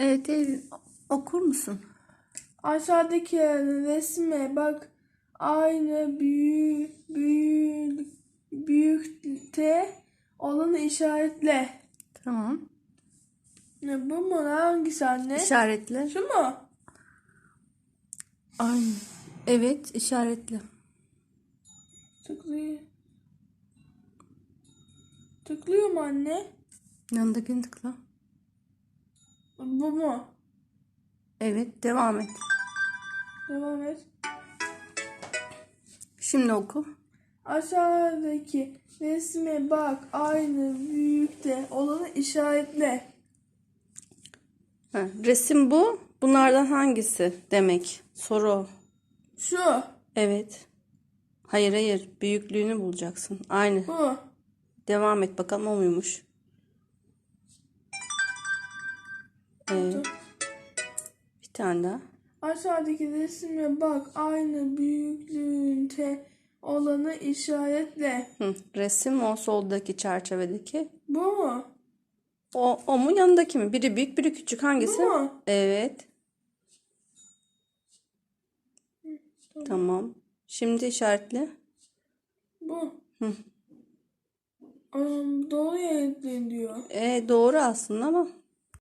Evet Eylül okur musun? Aşağıdaki resme bak. Aynı büyük büyük büyükte olanı işaretle. Tamam. Ne bu mu? Hangisi anne? İşaretle. Şu mu? Aynı. Evet işaretle. Tıklıyor. Tıklıyor mu anne? Yanındakini tıkla. Bu mu? Evet devam et. Devam et. Şimdi oku. Aşağıdaki resme bak. Aynı büyükte olanı işaretle. Ha, resim bu. Bunlardan hangisi demek? Soru. Şu. Evet. Hayır hayır. Büyüklüğünü bulacaksın. Aynı. Bu. Devam et bakalım o muymuş? Ee, bir tane daha. Aşağıdaki resme bak. Aynı büyüklüğünde olanı işaretle. Hı, resim o soldaki çerçevedeki. Bu mu? O, o mu yanındaki mi? Biri büyük biri küçük hangisi? Bu mu? Evet. Tamam. Şimdi işaretle. Bu. Am, doğru yere diyor. E, doğru aslında ama